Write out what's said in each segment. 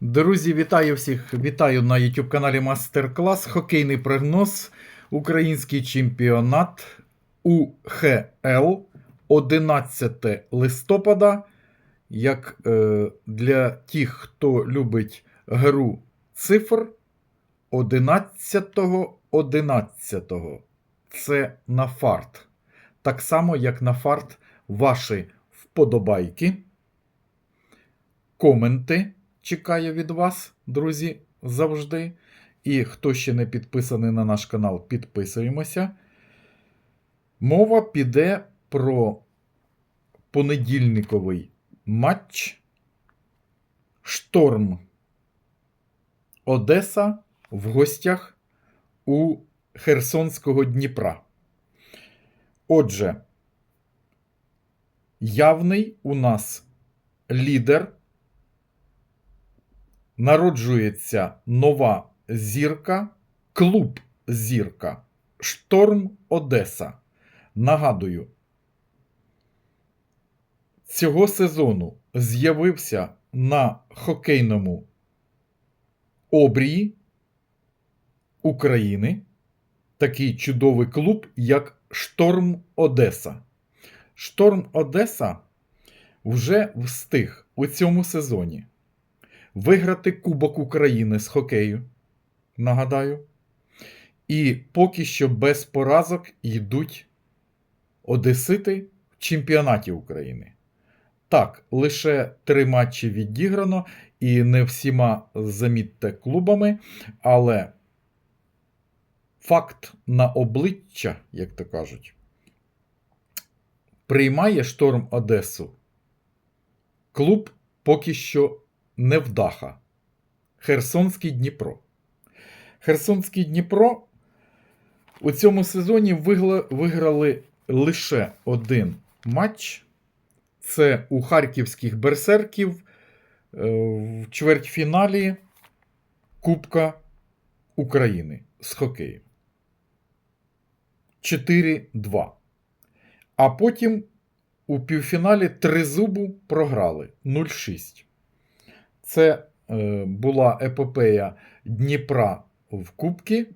Друзі, вітаю всіх! Вітаю на YouTube каналі Мастер Клас. Хокейний прогноз. Український чемпіонат УХЛ 11 листопада. Як е, для тих, хто любить гру цифр 11-го 11-го. Це на фарт. Так само, як на фарт, ваші вподобайки, коменти чекаю від вас, друзі, завжди. І хто ще не підписаний на наш канал, підписуємося. Мова піде про понедільниковий матч Шторм Одеса в гостях у Херсонського Дніпра. Отже, явний у нас лідер народжується нова зірка, клуб Зірка, Шторм Одеса. Нагадую, цього сезону з'явився на хокейному обрії України такий чудовий клуб, як Шторм Одеса. Шторм Одеса вже встиг у цьому сезоні виграти Кубок України з хокею. Нагадаю. І поки що без поразок йдуть Одесити в чемпіонаті України. Так, лише три матчі відіграно, і не всіма, замітьте, клубами, але факт на обличчя, як то кажуть, приймає шторм Одесу. Клуб поки що невдаха. Херсонський Дніпро. Херсонський Дніпро у цьому сезоні виграли лише один матч. Це у харківських берсерків е, в чвертьфіналі Кубка України з хокею. 4-2. А потім у півфіналі Тризубу програли 0-6. Це е, була епопея Дніпра в Кубки,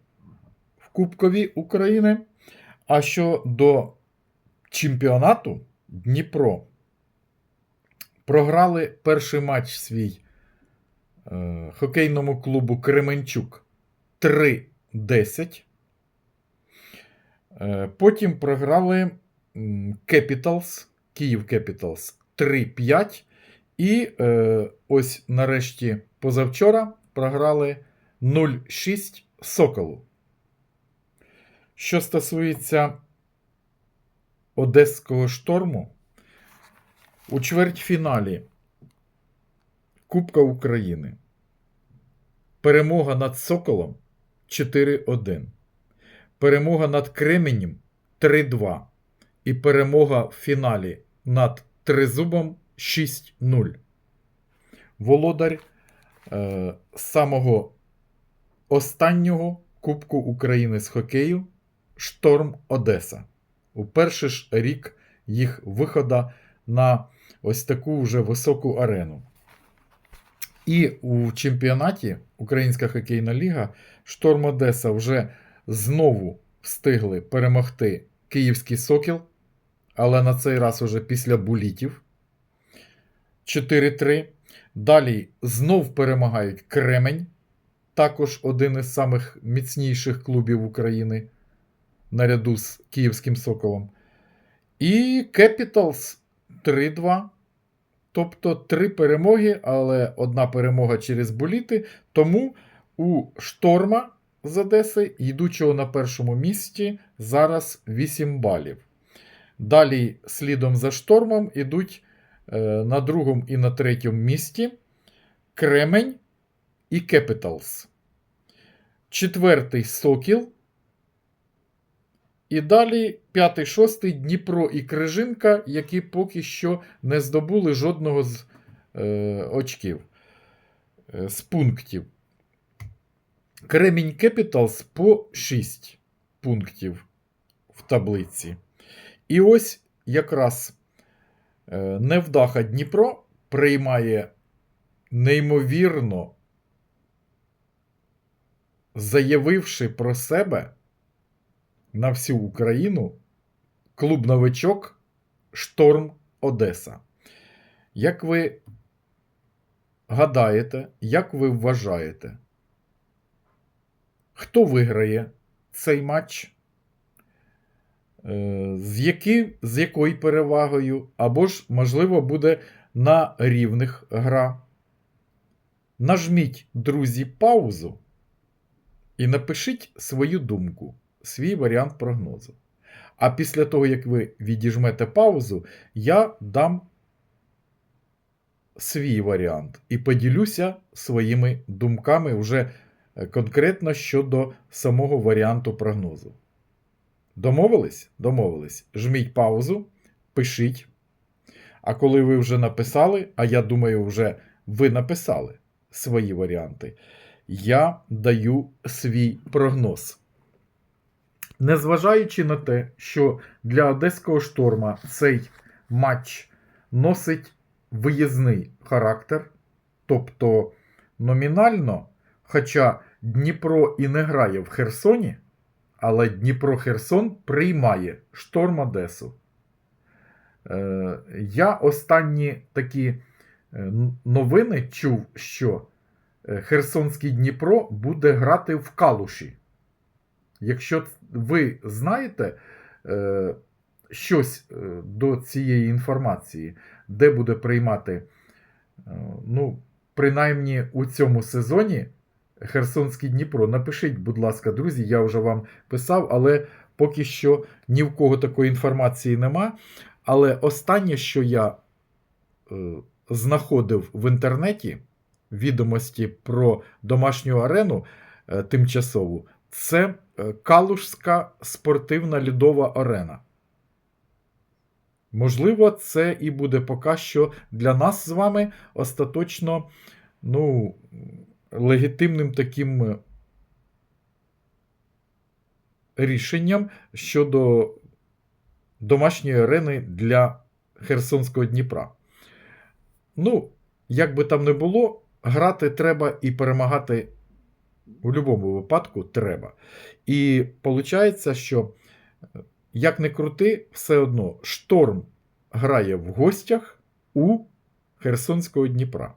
в Кубкові України. А що до чемпіонату Дніпро програли перший матч свій е, хокейному клубу Кременчук 3-10. Е, потім програли Capitals, Київ Capitals 3-5. І е, ось нарешті позавчора програли 0-6 Соколу. Що стосується Одеського шторму, у чвертьфіналі Кубка України. Перемога над Соколом 4-1. Перемога над Кременем 3-2. І перемога в фіналі над Тризубом 6-0. Володар е, самого останнього Кубку України з хокею Шторм Одеса. У перший ж рік їх виходу на ось таку вже високу арену. І у чемпіонаті Українська хокейна ліга Шторм Одеса вже знову встигли перемогти Київський Сокіл, але на цей раз уже після булітів. 4-3. Далі знов перемагають Кремень, також один із самих міцніших клубів України наряду з Київським Соколом. І Capitals 3-2. Тобто три перемоги, але одна перемога через боліти. Тому у Шторма з Одеси, йдучого на першому місці, зараз 8 балів. Далі, слідом за штормом, ідуть на другому і на третьому місці Кремень і Capitals. Четвертий Сокіл. І далі п'ятий, шостий Дніпро і Крижинка, які поки що не здобули жодного з е, очків, е, з пунктів. Кремінь Capitals по 6 пунктів в таблиці. І ось якраз е, невдаха Дніпро приймає неймовірно заявивши про себе на всю Україну, клуб новичок Шторм Одеса. Як ви гадаєте, як ви вважаєте, хто виграє цей матч? Е, З, які, з якою перевагою, або ж, можливо, буде на рівних гра. Нажміть, друзі, паузу і напишіть свою думку, свій варіант прогнозу. А після того, як ви відіжмете паузу, я дам свій варіант і поділюся своїми думками вже конкретно щодо самого варіанту прогнозу. Домовились? Домовились. Жміть паузу, пишіть. А коли ви вже написали, а я думаю, вже ви написали свої варіанти, я даю свій прогноз. Незважаючи на те, що для одеського шторма цей матч носить виїзний характер, тобто номінально, хоча Дніпро і не грає в Херсоні, але Дніпро Херсон приймає шторм Одесу. Е, Я останні такі е, новини чув, що е, Херсонський Дніпро буде грати в Калуші. Якщо ви знаєте щось до цієї інформації, де буде приймати, ну, принаймні у цьому сезоні Херсонський Дніпро, напишіть, будь ласка, друзі, я вже вам писав, але поки що ні в кого такої інформації нема. Але останнє, що я е, знаходив в інтернеті, відомості про домашню арену е, тимчасову, це е, Калушська спортивна льодова арена. Можливо, це і буде поки що для нас з вами остаточно ну, легітимним таким е, рішенням щодо домашньої арени для Херсонського Дніпра. Ну, як би там не було, грати треба і перемагати у будь-якому випадку треба. І виходить, що е, як не крути, все одно шторм грає в гостях у Херсонського Дніпра.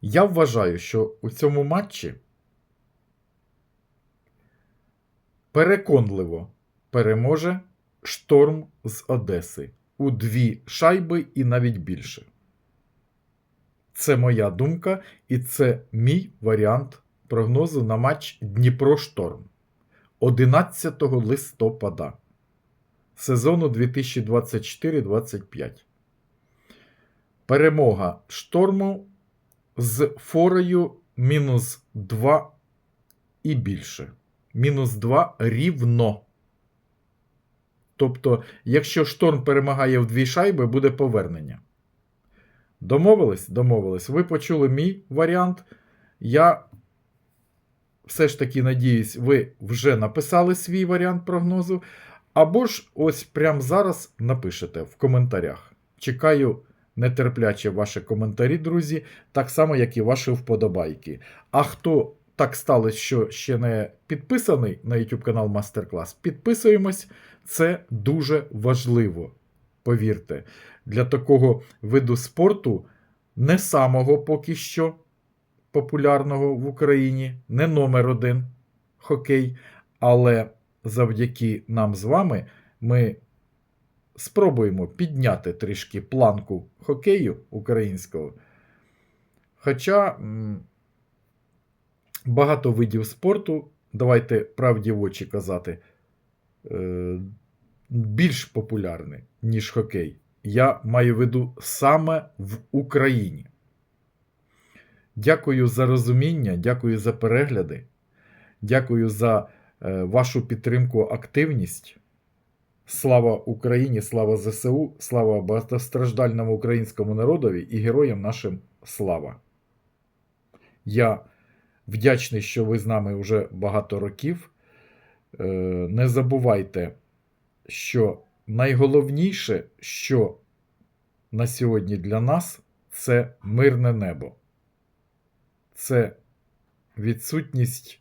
Я вважаю, що у цьому матчі переконливо переможе шторм з Одеси у дві шайби і навіть більше. Це моя думка, і це мій варіант прогнозу на матч Дніпро Шторм 11 листопада сезону 2024-25. Перемога шторму з форою мінус 2 і більше. Мінус 2 рівно. Тобто, якщо шторм перемагає в дві шайби, буде повернення. Домовились? Домовились. Ви почули мій варіант. Я все ж таки надіюсь, ви вже написали свій варіант прогнозу. Або ж ось прямо зараз напишете в коментарях. Чекаю нетерпляче ваші коментарі, друзі, так само, як і ваші вподобайки. А хто так сталося, що ще не підписаний на YouTube канал Мастер-клас, підписуємось. Це дуже важливо. Повірте, для такого виду спорту не самого поки що популярного в Україні, не номер один хокей, але завдяки нам з вами ми спробуємо підняти трішки планку хокею українського. Хоча багато видів спорту, давайте правді в очі казати, е, більш популярний, ніж хокей. Я маю в виду саме в Україні. Дякую за розуміння, дякую за перегляди, дякую за е, вашу підтримку, активність. Слава Україні, слава ЗСУ, слава багатостраждальному українському народові і героям нашим слава. Я вдячний, що ви з нами вже багато років. Е, Не забувайте, що найголовніше, що на сьогодні для нас це мирне небо. Це відсутність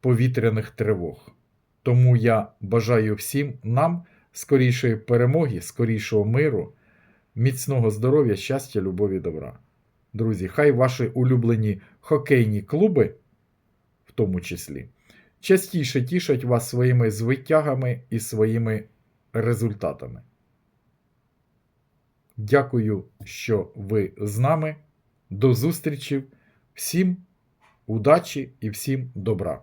повітряних тривог. Тому я бажаю всім нам скорішої перемоги, скорішого миру, міцного здоров'я, щастя, любові, добра. Друзі, хай ваші улюблені хокейні клуби, в тому числі, частіше тішать вас своїми звитягами і своїми результатами. Дякую, що ви з нами. До зустрічі. Всім удачі і всім добра.